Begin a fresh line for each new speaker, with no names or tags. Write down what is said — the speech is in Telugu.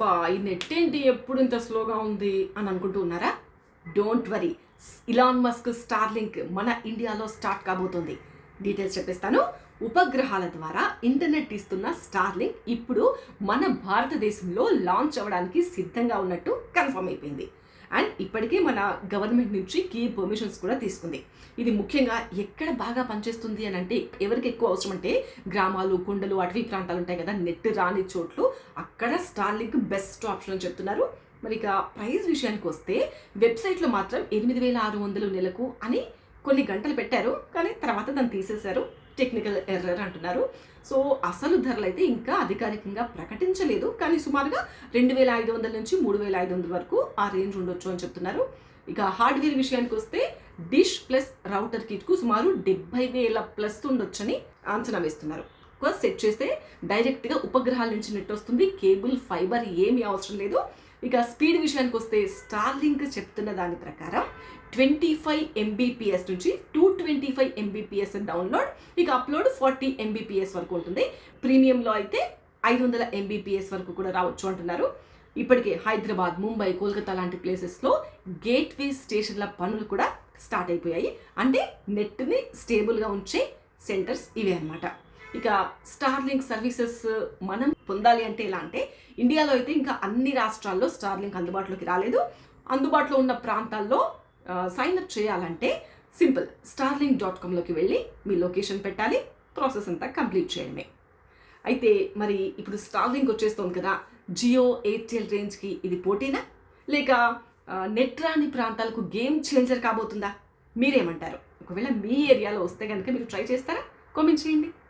అబ్బా ఈ నెట్ ఏంటి ఎప్పుడు ఇంత స్లోగా ఉంది అని అనుకుంటూ ఉన్నారా? Don't worry Elon Musk Starlink మన ఇండియాలో స్టార్ట్ కాబోతుంది. డీటెయిల్స్ చెప్పేస్తాను. ఉపగ్రహాల ద్వారా ఇంటర్నెట్ ఇస్తున్న స్టార్లింక్ ఇప్పుడు మన భారతదేశంలో లాంచ్ అవ్వడానికి సిద్ధంగా ఉన్నట్టు కన్ఫర్మ్ అయిపోయింది. అండ్ ఇప్పటికే మన గవర్నమెంట్ నుంచి కీ పర్మిషన్స్ కూడా తీసుకుంది. ఇది ముఖ్యంగా ఎక్కడ బాగా పనిచేస్తుంది అని అంటే ఎవరికి ఎక్కువ అవసరం అంటే గ్రామాలు కొండలు అటవీ ప్రాంతాలు ఉంటాయి కదా నెట్ రాని చోట్లు అక్కడ స్టార్లింక్ బెస్ట్ ఆప్షన్ అని చెప్తున్నారు. మరి ఇక ప్రైస్ విషయానికి వస్తే వెబ్సైట్లో మాత్రం ఎనిమిది వేల ఆరు వందలు నెలకు అని కొన్ని గంటలు పెట్టారు. కానీ తర్వాత దాన్ని తీసేశారు. టెక్నికల్ ఎర్రర్ అంటున్నారు. సో అసలు ధరలు అయితే ఇంకా అధికారికంగా ప్రకటించలేదు. కానీ సుమారుగా రెండు వేల ఐదు వందల నుంచి మూడు వేల ఐదు వందల వరకు ఆ రేంజ్ ఉండొచ్చు అని చెప్తున్నారు. ఇక హార్డ్వేర్ విషయానికి వస్తే డిష్ ప్లస్ రౌటర్ కిట్కు సుమారు డెబ్బై వేల ప్లస్ ఉండొచ్చని అంచనా వేస్తున్నారు. సెట్ చేస్తే డైరెక్ట్గా ఉపగ్రహాల నుంచి నెట్ వస్తుంది. కేబుల్ ఫైబర్ ఏమీ అవసరం లేదు. ఇక స్పీడ్ విషయానికి వస్తే స్టార్లింక్ చెప్తున్న దాని ప్రకారం ట్వంటీ ఫైవ్ ఎంబీపీఎస్ నుంచి ట్వంటీ ఫైవ్ ఎంబీపీఎస్ డౌన్లోడ్ ఇక అప్లోడ్ ఫార్టీ ఎంబీపీఎస్ వరకు ఉంటుంది. ప్రీమియంలో అయితే ఐదు వందల ఎంబీపీఎస్ వరకు కూడా రావచ్చు అంటున్నారు. ఇప్పటికే హైదరాబాద్ ముంబై కోల్కతా లాంటి ప్లేసెస్లో గేట్వే స్టేషన్ల పనులు కూడా స్టార్ట్ అయిపోయాయి. అంటే నెట్ని స్టేబుల్గా ఉంచే సెంటర్స్ ఇవే అన్నమాట. ఇక స్టార్లింక్ సర్వీసెస్ మనం పొందాలి అంటే ఎలా అంటే ఇండియాలో అయితే ఇంకా అన్ని రాష్ట్రాల్లో స్టార్లింక్ అందుబాటులోకి రాలేదు. అందుబాటులో ఉన్న ప్రాంతాల్లో సైన్ అప్ చేయాలంటే సింపుల్. స్టార్లింగ్ డాట్ కామ్లోకి వెళ్ళి మీ లొకేషన్ పెట్టాలి ప్రాసెస్ అంతా కంప్లీట్ చేయడమే అయితే మరి ఇప్పుడు స్టార్లింగ్ వచ్చేస్తోంది కదా జియో ఎయిర్టెల్ రేంజ్కి ఇది పోటీనా? లేక నెట్ రాని ప్రాంతాలకు గేమ్ చేంజర్ కాబోతుందా? మీరేమంటారు? ఒకవేళ మీ ఏరియాలో వస్తే కనుక మీరు ట్రై చేస్తారా? కామెంట్ చేయండి.